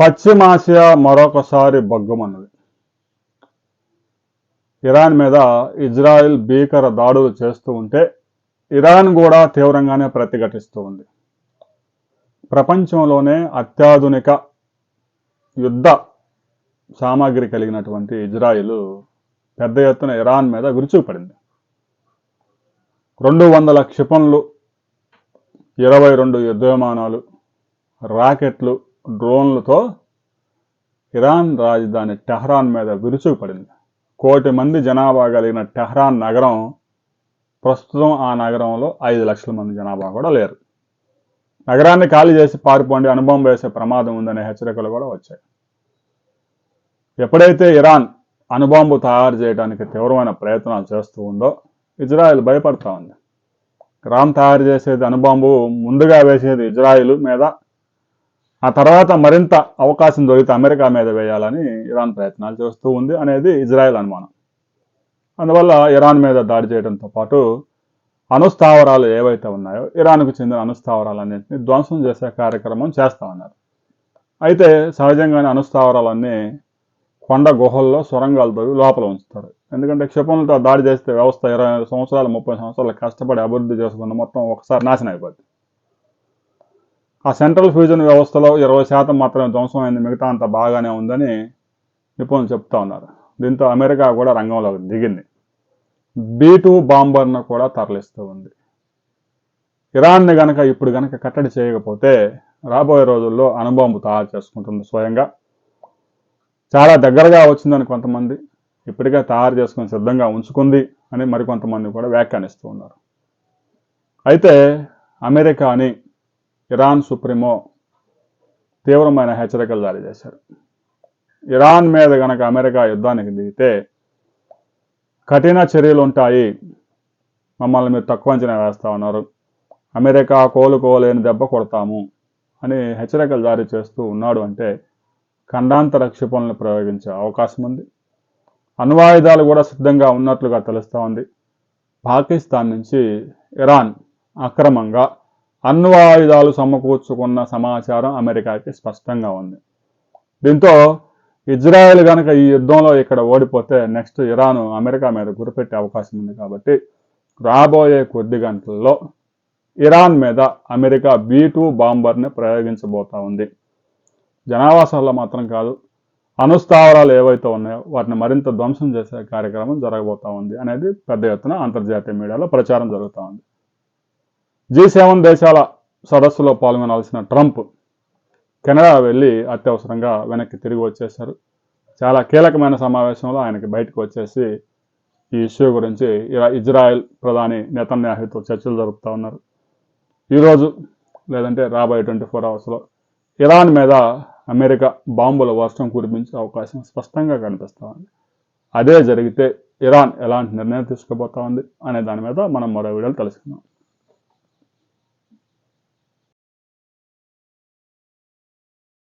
పశ్చిమాసియా మరొకసారి బగ్గుమన్నది ఇరాన్ మీద ఇజ్రాయెల్ భీకర దాడులు చేస్తూ ఉంటే ఇరాన్ కూడా తీవ్రంగానే ప్రతిఘటిస్తూ ఉంది. ప్రపంచంలోనే అత్యాధునిక యుద్ధ సామాగ్రి కలిగినటువంటి ఇజ్రాయిల్ పెద్ద ఎత్తున ఇరాన్ మీద విరుచుకుపడింది. రెండు వందల క్షిపణులు ఇరవై రెండు యుద్ధ విమానాలు రాకెట్లు డ్రోన్లతో ఇరాన్ రాజధాని టెహ్రాన్ మీద విరుచుకుపడింది. కోటి మంది జనాభా కలిగిన టెహ్రాన్ నగరం ప్రస్తుతం ఆ నగరంలో ఐదు లక్షల మంది జనాభా కూడా లేరు. నగరాన్ని ఖాళీ చేసి పారిపోండి అనుభవం వేసే ప్రమాదం ఉందనే హెచ్చరికలు కూడా వచ్చాయి. ఎప్పుడైతే ఇరాన్ అణుబాంబు తయారు చేయడానికి తీవ్రమైన ప్రయత్నాలు చేస్తూ ఉందో ఇజ్రాయెల్ భయపడతా ఉంది. ఇరాన్ తయారు చేసేది అణుబాంబు ముందుగా వేసేది ఇజ్రాయిల్ మీద ఆ తర్వాత మరింత అవకాశం దొరికితే అమెరికా మీద వేయాలని ఇరాన్ ప్రయత్నాలు చేస్తూ ఉంది అనేది ఇజ్రాయెల్ అనుమానం. అందువల్ల ఇరాన్ మీద దాడి చేయడంతో పాటు అనుస్థావరాలు ఏవైతే ఉన్నాయో ఇరాన్కు చెందిన అనుస్థావరాలన్నింటినీ ధ్వంసం చేసే కార్యక్రమం చేస్తా ఉన్నారు అయితే సహజంగానే అనుస్థావరాలన్నీ కొండ గుహల్లో సొరంగాలు తవ్వి లోపల ఉంచుతారు. ఎందుకంటే క్షిపణులతో దాడి చేస్తే వ్యవస్థ ఇరవై సంవత్సరాలు ముప్పై సంవత్సరాలు కష్టపడి అభివృద్ధి చేసుకున్న మొత్తం ఒకసారి నాశనం అయిపోద్ది. ఆ సెంట్రల్ ఫ్యూజన్ వ్యవస్థలో ఇరవై శాతం మాత్రమే ధ్వంసం అయింది మిగతా అంత బాగానే ఉందని నిపుణులు చెప్తా ఉన్నారు. దీంతో అమెరికా కూడా రంగంలో దిగింది. బీ టూ బాంబర్ను కూడా తరలిస్తూ ఉంది. ఇరాన్ని గనక ఇప్పుడు గనక కట్టడి చేయకపోతే రాబోయే రోజుల్లో అణుబాంబు తయారు చేసుకుంటుంది స్వయంగా. చాలా దగ్గరగా వచ్చిందని కొంతమంది ఇప్పటికే తయారు చేసుకుని సిద్ధంగా ఉంచుకుంది అని మరికొంతమంది కూడా వ్యాఖ్యానిస్తూ ఉన్నారు. అయితే అమెరికాని ఇరాన్ సుప్రీమో తీవ్రమైన హెచ్చరికలు జారీ చేశారు. ఇరాన్ మీద గనక అమెరికా యుద్ధానికి దిగితే కఠిన చర్యలు ఉంటాయి. మమ్మల్ని మీరు తక్కువ అంచనా వేస్తా ఉన్నారు. అమెరికా కోలుకోలేని దెబ్బ కొడతాము అని హెచ్చరికలు జారీ చేస్తూ ఉన్నాడు అంటే ఖండాంతర క్షిపణులను ప్రయోగించే అవకాశం ఉంది. అణ్వాయుధాలు కూడా సిద్ధంగా ఉన్నట్లుగా తెలుస్తూ ఉంది. పాకిస్తాన్ నుంచి ఇరాన్ అక్రమంగా అణ్వాయుధాలు సమకూర్చుకున్న సమాచారం అమెరికాకి స్పష్టంగా ఉంది. దీంతో ఇజ్రాయెల్ కనుక ఈ యుద్ధంలో ఇక్కడ ఓడిపోతే నెక్స్ట్ ఇరాన్ అమెరికా మీద గురిపెట్టే అవకాశం ఉంది కాబట్టి రాబోయే కొద్ది గంటల్లో ఇరాన్ మీద అమెరికా బీ టూ బాంబర్ని ప్రయోగించబోతా ఉంది. జనావాసాల్లో మాత్రం కాదు అనుస్థావరాలు ఏవైతే ఉన్నాయో వాటిని మరింత ధ్వంసం చేసే కార్యక్రమం జరగబోతా ఉంది అనేది పెద్ద ఎత్తున అంతర్జాతీయ మీడియాలో ప్రచారం జరుగుతూ ఉంది. జీ సెవెన్ దేశాల సదస్సులో పాల్గొనాల్సిన ట్రంప్ కెనడా వెళ్ళి అత్యవసరంగా వెనక్కి తిరిగి వచ్చేశారు. చాలా కీలకమైన సమావేశంలో ఆయనకి బయటకు వచ్చేసి ఈ ఇష్యూ గురించి ఇరా ఇజ్రాయెల్ ప్రధాని నెతన్యాహుతో చర్చలు జరుపుతూ ఉన్నారు. ఈరోజు లేదంటే రాబోయే ట్వంటీ ఫోర్ అవర్స్లో ఇరాన్ మీద అమెరికా బాంబుల వర్షం కురిపించే అవకాశం స్పష్టంగా కనిపిస్తూ ఉంది. అదే జరిగితే ఇరాన్ ఎలాంటి నిర్ణయం తీసుకోబోతా ఉంది అనే దాని మీద మనం మరో వీడియోలు తెలుసుకుందాం.